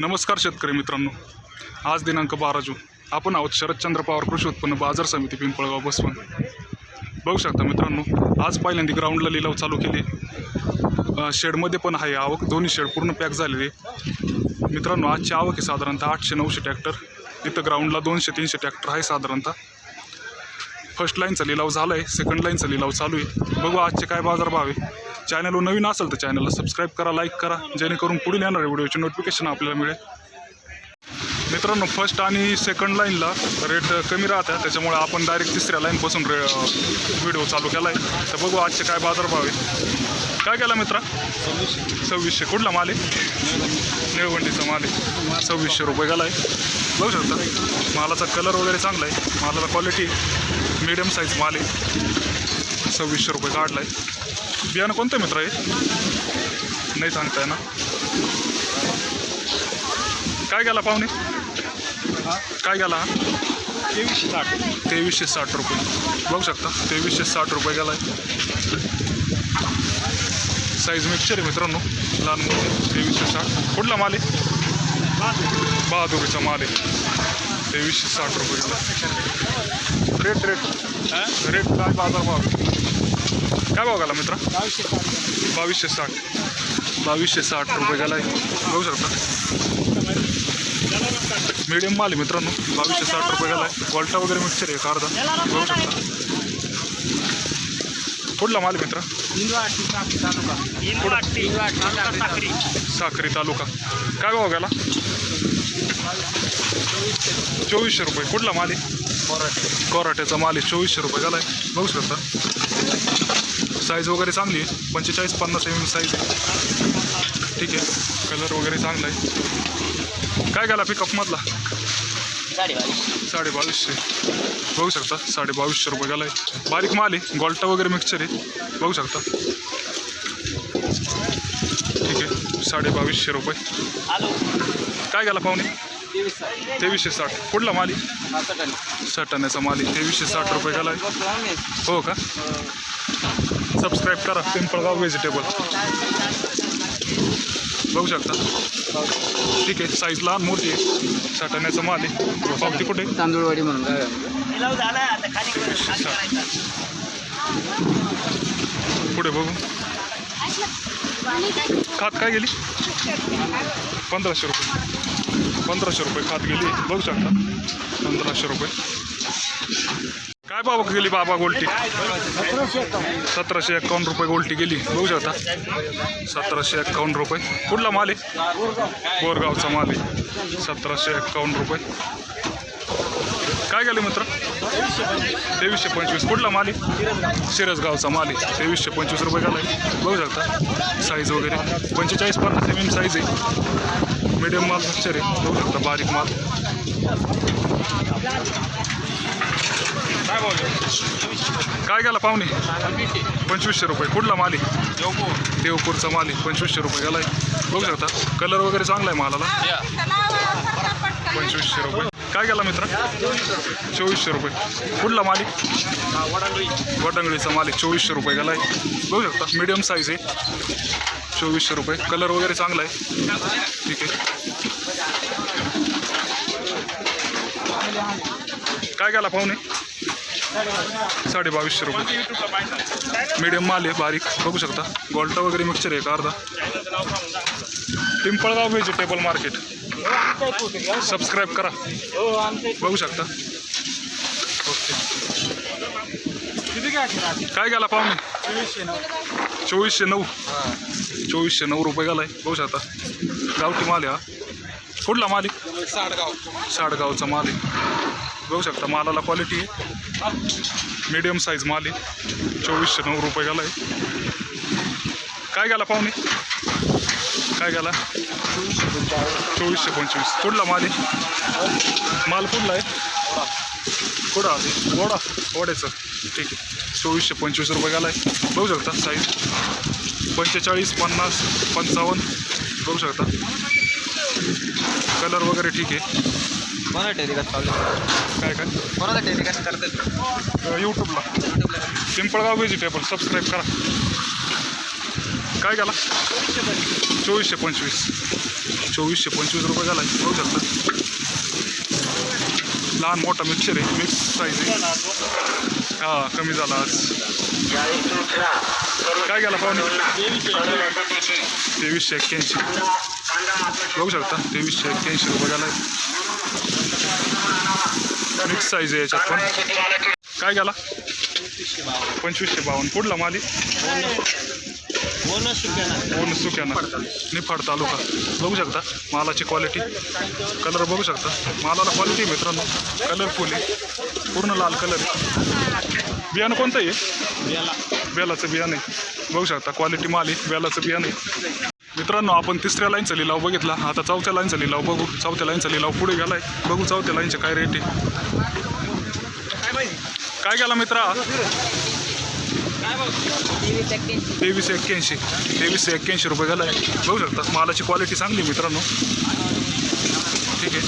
नमस्कार शेतकरी मित्रांनो. आज दिनांक बारा जून. आपण आहोत शरदचंद्र पवार कृषी उत्पन्न बाजार समिती पिंपळगाव बसवण बघू शकता मित्रांनो आज पहिल्यांदा ग्राउंडला लिलाव चालू केले. शेडमध्ये पण आहे आवक. दोन्ही शेड पूर्ण पॅक झालेले. मित्रांनो आजची आवक आहे साधारणतः आठशे नऊशे ट्रॅक्टर इथं ग्राउंडला दोनशे तीनशे ट्रॅक्टर आहे साधारणतः. फर्स्ट लाईनचा लिलाव झाला आहे सेकंड लाईनचा लिलाव चालू आहे. बघू आजचे काय बाजारभाव आहे. चॅनलवर नवीन असेल तर चॅनलला सबस्क्राईब करा लाईक करा जेणेकरून पुढील येणाऱ्या व्हिडिओचे नोटिफिकेशन आपल्याला मिळेल. मित्रांनो फर्स्ट आणि सेकंड लाईनला रेट कमी राहतात त्याच्यामुळे आपण डायरेक्ट तिसऱ्या लाईनपासून रे व्हिडिओ चालू केला आहे तर बघू आजचे काय बाजारभाव आहे. काय केला मित्रा? सव्वीसशे. कुठला माल आहे? निळवंडीचा माल आहे. सव्वीसशे रुपये गेला आहे बघू शकता. मालाचा कलर वगैरे चांगला आहे. मालाला क्वालिटी मीडियम साईज माल आहे. सव्वीसशे रुपये काढला आहे. बियाणं कोणतं मित्र आहे नाही सांगताय ना. काय गेला पाहुणे? काय गेला? तेवीसशे साठ तेवीसशे साठ रुपये. बघू शकता तेवीसशे साठ रुपये गेला आहे साईज मिक्सचर आहे मित्रांनो. लहान मोठे तेवीसशे साठ. कुठला माल आहे? बहादुरीचा माल आहे. तेवीसशे साठ रुपये रेट रेट रेट काय बाजार भाव काय भाव गेला मित्रा बावीसशे साठ बावीसशे साठ रुपये गेला आहे बघू शकता मीडियम माल आहे मित्रांनो बावीसशे साठ रुपये गेला आहे वगैरे मिक्सचर आहे एक अर्धा बघू शकता कुठला माल मित्रा साखरी तालुका काय भाव गेला चोवीसशे रुपये. कुठला माल आहे? कोराट्याचा माल आहे. चोवीसशे रुपये झाला आहे बघू शकता. साईज वगैरे चांगली आहे. पंचेचाळीस पन्नास एम एम साईज आहे. ठीक आहे. कलर वगैरे चांगला आहे. काय गेला पिकअपमधला साडे बावीसशे बघू शकता. साडे बावीसशे रुपये गेला आहे बारीक माल आहे. गोल्टा वगैरे मिक्सचर आहे. बघू शकता. ठीक आहे. साडे बावीसशे रुपये. काय गेला पाहुणे? तेवीसशे साठ. कुठला माल सटाण्याचा माल आहे. तेवीसशे साठ रुपये गेला आहे बसलो आम्ही हो का? सबस्क्राईब करा. पिंपळगाव व्हेजिटेबल बघू शकता. ठीक आहे. साईज लहान मोठी आहे. सटाण्याचा माल आहे. पावती कुठे? आहे? तांदूळवाडी म्हणून पुढे बघू. खात काय गेली? पंधराशे रुपये. पंधराशे रुपये खात गेली. बघू शकता. पंधराशे रुपये. काय बाबा गेली बाबा गोल्टी? सतराशे एकावन्न रुपये गोल्टी गेली. बघू शकता. सतराशे एकावन्न रुपये. कुठला माल आहे? बोरगावचा माल आहे. सतराशे एकावन्न रुपये. काय गेले मित्र? तेवीसशे पंचवीस. कुठला माल आहे? सिरसगावचा माल आहे. तेवीसशे पंचवीस रुपये गेला बघू शकता. साईज वगैरे. पंचेचाळीस पन्नास एम एम साईज आहे. मीडियम माल मिक्सचर आहे. बघू शकता बारीक माल काय गेला? काय गेला पाहुणे? पंचवीसशे रुपये. कुठला माल आहे? देवपूरचा माल आहे. पंचवीसशे रुपये गेला बघू शकता कलर वगैरे चांगला आहे मालाला. पंचवीसशे रुपये. काय गेला मित्र? चोवीसशे रुपये. कुठला मालिक आहे? वडंगळीचा मालिक चोवीसशे रुपये गेला बघू शकता मीडियम साईज आहे. चोवीसशे रुपये. कलर वगैरे चांगला आहे. ठीक आहे. काय गेला पाहुणे? साडे बावीसशे रुपये. मीडियम माल आहे बारीक. बघू शकता. गोल्टा वगैरे मिक्सचर आहे का अर्धा? पिंपळगाव व्हेजिटेबल मार्केट सबस्क्राईब करा. बघू शकता. ओके. काय गेला पाहुणे? चोवीसशे नऊ. चोवीसशे नऊ रुपये गेलाय. बघू शकता. गावठी माल आहे हा. कुठला मालिक साडगाव साडगावचा माल आहे. बघू शकता मालाला क्वालिटी आहे. मीडियम साईज माल आहे. चोवीसशे नऊ रुपये गेला आहे काय गेला पाहुणे? काय गेला चोवीसशे पंचवीस. कुठला माल आहे? माल कुठला आहे? कुठं? वडा. वड्याचं. ठीक आहे. चोवीसशे पंचवीस रुपये गेला आहे बघू शकता साईज पंचेचाळीस पन्नास पंचावन्न. बघू शकता. कलर वगैरे ठीक आहे. कोणा टेलिकास्ट चालू काय काय? कोणाचा टेलिकास्ट करतात. यूट्यूबला पिंपळगाव व्हेजिटेबल सबस्क्राईब करा. काय झाला चोवीसशे पंचवीस. चोवीसशे पंचवीस रुपये झाला. आहे बघू शकता लहान मोठा मिक्सर आहे. मिक्स साईज आहे. हां कमी झाला आज. काय गेला पाहुणे? तेवीसशे एक्क्याऐंशी. बघू शकता तेवीसशे एक्क्याऐंशी रुपये झाला. आहे मिक्स साईज आहे याच्यात पण. काय गेला पंचवीसशे बावन्न. कुठला माली पूर्ण सुक्याना निफाड तालुका. बघू शकता मालाची क्वालिटी कलर बघू शकता. मालाला क्वालिटी मित्रांनो. कलरफुल आहे. पूर्ण लाल कलर आहे. बियाणं कोणतं आहे? बेलाचं बियाणं आहे. बघू शकता क्वालिटी माल आहे. बेलाचं बियाणं आहे. मित्रांनो आपण तिसऱ्या लाईनचा लिलाव बघितला. आता चौथ्या लाईनचा लिलाव बघू. चौथ्या लाईनचा लिलाव पुढे गेलाय. बघू चौथ्या लाईनचे काय रेट आहे. काय गेला मित्रा? तेवीस एक्क्याऐंशी. तेवीस एक्क्याऐंशी रुपये झाला. आहे बघू शकता मालाची क्वालिटी चांगली मित्रांनो. ठीक आहे.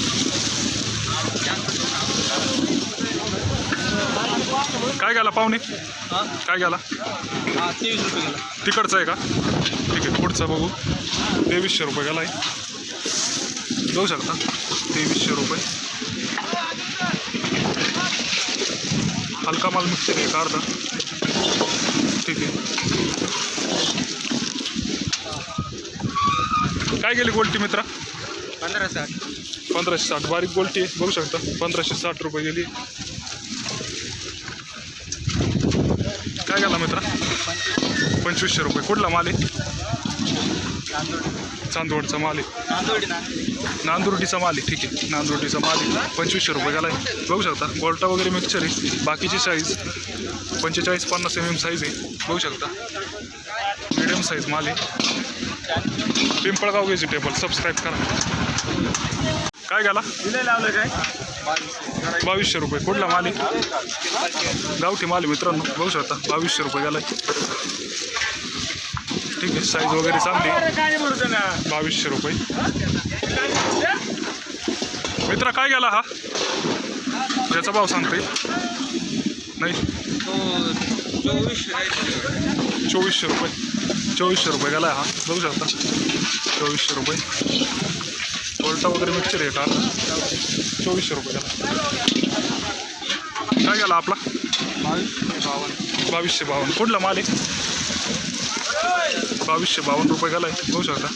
काय घ्याला पाहुणे? काय घ्याला? तिकडचं तिकडचा आहे का? ठीक आहे पुढचा बघू. तेवीसशे रुपये गेला आहे. बघू शकता तेवीसशे रुपये. हलका माल मिक्सर आहे का अर्धा? आहे काय गेली गोल्टी मित्रा? पंधरा साठ. पंधराशे साठ. बारीक गोल्टी आहे बघू शकता. पंधराशे साठ रुपये गेली. काय गेला मित्रा? पंचवीसशे रुपये. कुठला माल आहे? चांदवडचा माल आहे. नांदुर्डीचा माल आहे. ठीक आहे. नांदुर्डीचा माल आहे. पंचवीसशे रुपये गेला आहे. बघू शकता. गोल्टा वगैरे मिक्सर आहे. बाकीची साईज पंचेचाळीस पन्नास एम एम साईज आहे. बघू शकता. मिडियम साईज माल आहे. पिंपळगाव व्हेजिटेबल सबस्क्राईब करा. काय घाला काय बावीसशे रुपये. कुठला माल आहे? गावठी माल मित्रांनो. बघू शकता. बावीसशे रुपये गेला ठीक आहे. साईज वगैरे चांगली बावीसशे रुपये. मित्रा काय गेला हा? याचा भाव सांगते नाही. चोवीसशे रुपये. चोवीसशे रुपये गेला हा. बघू शकता. चोवीसशे रुपये. कोर्टा वगैरे मिक्सर आहे का? चोवीसशे रुपये गेला. काय गेला आपला? बावीस बावीसशे बावन्न. कुठला माल आहे? बावीसशे बावन्न रुपये गेला आहे. बघू शकता.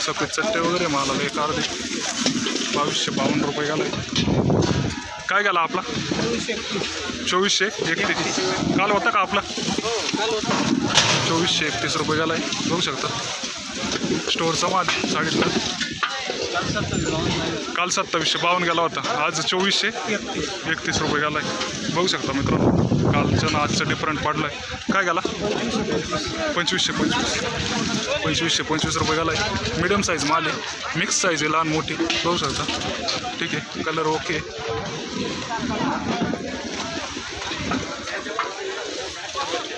सफेद चट्टे वगैरे मालाला एक अर्धे. बावीसशे बावन्न रुपये गेला आहे. काय गेला आपला? चोवीसशे एकतीस. काल होता का आपला? चोवीसशे एकतीस रुपये गेला आहे बघू शकता. स्टोअरचा माल सांगितलं काल सत्तावीसशे बावन्न गेला होता. आज चोवीसशे एकतीस रुपये गेला आहे बघू शकता मित्रांनो. कालचं ना आजचं डिफरंट पडलं आहे काय गेला? पंचवीसशे पंचवीस. पंचवीसशे पंचवीस रुपये गेला आहे मिडियम साईज माल आहे. मिक्स साईज आहे लहान मोठी. बघू शकता. ठीक आहे. कलर ओके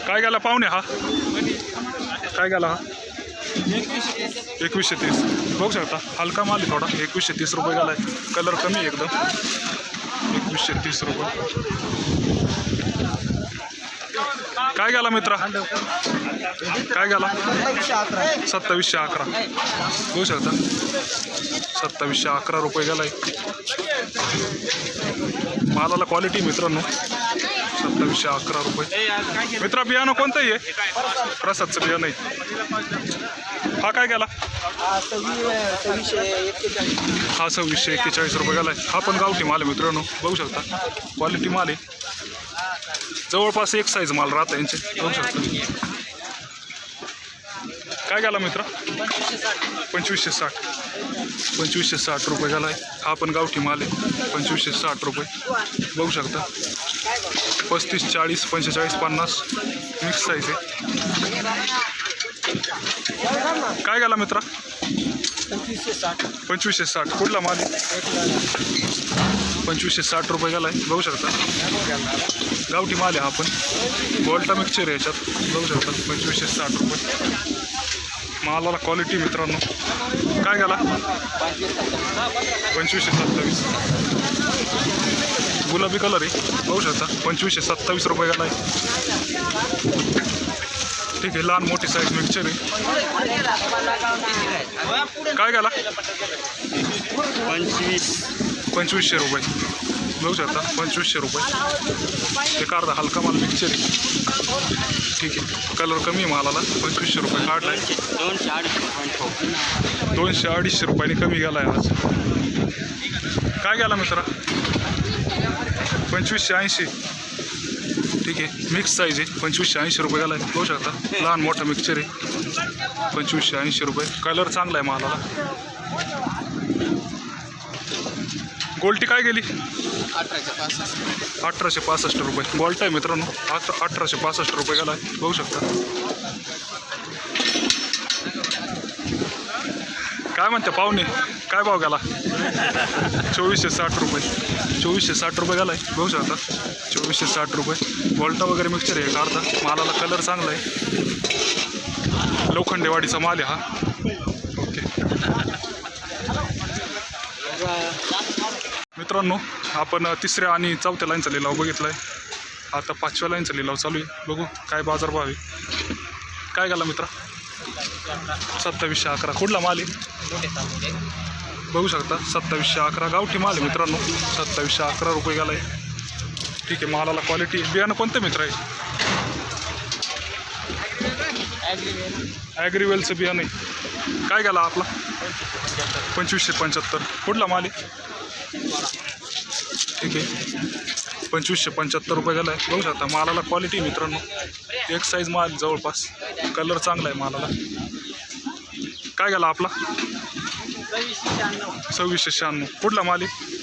काय गेला? पाहुणे हा? काय गेला हा? एकवीसशे तीस. बघू शकता. हलका माल आहे थोडा. एकवीसशे तीस रुपये गेला आहे कलर कमी आहे एकदम. एकवीसशे तीस रुपये. काय गेला मित्रा? काय गेला? सत्तावीसशे अकरा. बघू शकता. सत्तावीसशे अकरा रुपये गेलाय. मालाला क्वालिटी मित्रांनो. सत्तावीसशे अकरा रुपये. मित्रा बियाणं कोणतंही आहे? प्रसादचं बियाणं आहे. हा काय गेला? हा सव्वीसशे एक्केचाळीस रुपये गेलाय. हा पण गावठी माल आहे मित्रांनो. बघू शकता. क्वालिटी माल आहे. जवळपास एक साईज माल राहतं यांचे. बघू शकता. काय गेला मित्र? पंचवीसशे साठ. पंचवीसशे साठ रुपये गेला आहे हा पण गावठी माल आहे. पंचवीसशे साठ रुपये. बघू शकता. पस्तीस चाळीस पंचेचाळीस पन्नास. मिक्स साईज आहे. काय गेला मित्रा? पंचवीसशे साठ. पंचवीसशे साठ. कुठला माल आहे? पंचवीसशे साठ रुपये गेला आहे बघू शकता. गावठी माल आहे हा पण. गोल्टा मिक्सचर आहे याच्यात. बघू शकता. पंचवीसशे साठ रुपये. मालाला क्वालिटी मित्रांनो. काय गेला? पंचवीसशे सत्तावीस. गुलाबी कलर आहे. बघू शकता. पंचवीसशे सत्तावीस रुपये गेला आहे ठीक आहे लहान मोठी साईज मिक्सचर आहे. काय गेला? पंचवीस. पंचवीसशे रुपये. बघू शकता पंचवीसशे रुपये. एक अर्धा हलका माल मिक्सर आहे. ठीक आहे. कलर कमी आहे मालाला पंचवीसशे रुपये. काढला आहे दोनशे अडीचशे दोनशे अडीचशे रुपयाने कमी गेला आहे आज. काय गेला मित्रा? पंचवीसशे ऐंशी. ठीक आहे. मिक्स साईज आहे. पंचवीसशे ऐंशी रुपये गेला आहे बघू शकता. लहान मोठा मिक्सर आहे. पंचवीसशे ऐंशी रुपये. कलर चांगला आहे मालाला. गोल्टी काय गेली? अठराशे पासष्ट. अठराशे पासष्ट रुपये. गोल्ट आहे मित्रांनो. अठरा अठराशे पासष्ट रुपये गेला. आहे बघू शकता. काय म्हणते पाहुणे? काय भाव गेला? चोवीसशे साठ रुपये. चोवीसशे साठ रुपये गेला आहे बघू शकता. चोवीसशे साठ रुपये. गोल्टा वगैरे मिक्सचर आहे काढता मालाला कलर चांगला आहे. लोखंडेवाडीचा माल आहे हा. ओके मित्रांनो आपण तिसऱ्या आणि चौथ्या लाईनचा लिलाव बघितला आहे आता पाचव्या लाईनचा लिलाव चालू आहे. बघू काय बाजारभाव आहे. काय घाला मित्रा? सत्तावीसशे अकरा. कुठला माल आहे? बघू शकता. सत्तावीसशे अकरा गावठी माल आहे मित्रांनो. सत्तावीसशे अकरा रुपये गेला आहे ठीक आहे मालाला क्वालिटी बियाणं कोणतं मित्र आहे? ॲग्रीवेलचं बियाणं आहे. काय गेला आपला? पंचवीसशे पंच्याहत्तर. कुठला माल आहे? ठीक आहे. पंचवीसशे पंच्याहत्तर रुपये झाला आहे बघू शकता मालाला क्वालिटी मित्रांनो. एक साईज माल जवळपास. कलर चांगला आहे मालाला. काय गेला आपला? सव्वीसशे शहाण्णव. कुठला माल आहे?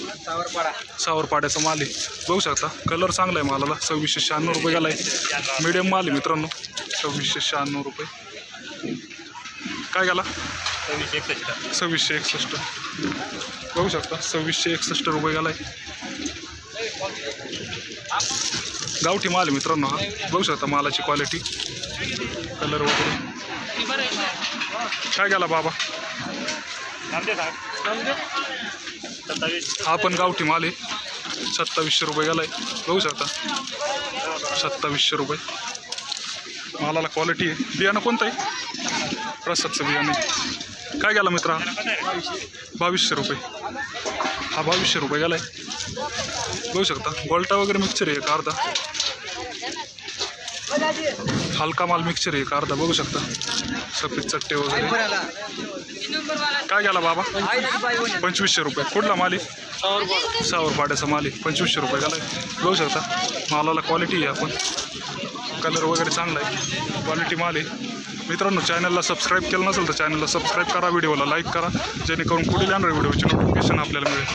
सावरपाड्याचा माल आहे. बघू शकता कलर चांगला आहे मालाला. सव्वीसशे शहाण्णव रुपये गेला आहे मीडियम माल आहे मित्रांनो. सव्वीसशे शहाण्णव रुपये. काय गेला? सव्वीसशे एकसष्ट. बघू शकता सव्वीसशे एकसष्ट रुपये गेला आहे गावठी माल आहे मित्रांनो हा. बघू शकता मालाची क्वालिटी कलर वगैरे. काय गेला बाबा? हा पण गावठी माल आहे. सत्तावीसशे रुपये गेला आहे बघू शकता. सत्तावीसशे रुपये. मालाला क्वालिटी आहे. बियाणं कोणतं आहे? प्रसादचं बियाणं आहे. काय गेला मित्रा? बावीसशे रुपये. हा बावीसशे रुपये गेला आहे बघू शकता. गोल्टा वगैरे मिक्सर आहे एक अर्धा. हलका माल मिक्सचर आहे एक अर्धा बघू शकता. सफेद चट्टे वगैरे. काय गेला बाबा? पंचवीसशे रुपये. कुठला माल आहे? सावर पाड्याचा माल आहे. पंचवीसशे रुपये गेला बघू शकता. मालाला क्वालिटी आहे आपण. कलर वगैरे चांगला आहे. क्वालिटी माल आहे. मित्रांनो चॅनलला सबस्क्राईब केलं नसेल तर चॅनलला सबस्क्राईब करा. व्हिडिओला लाईक करा. जेणेकरून पुढील येणाऱ्या व्हिडिओची नोटिफिकेशन आपल्याला मिळेल.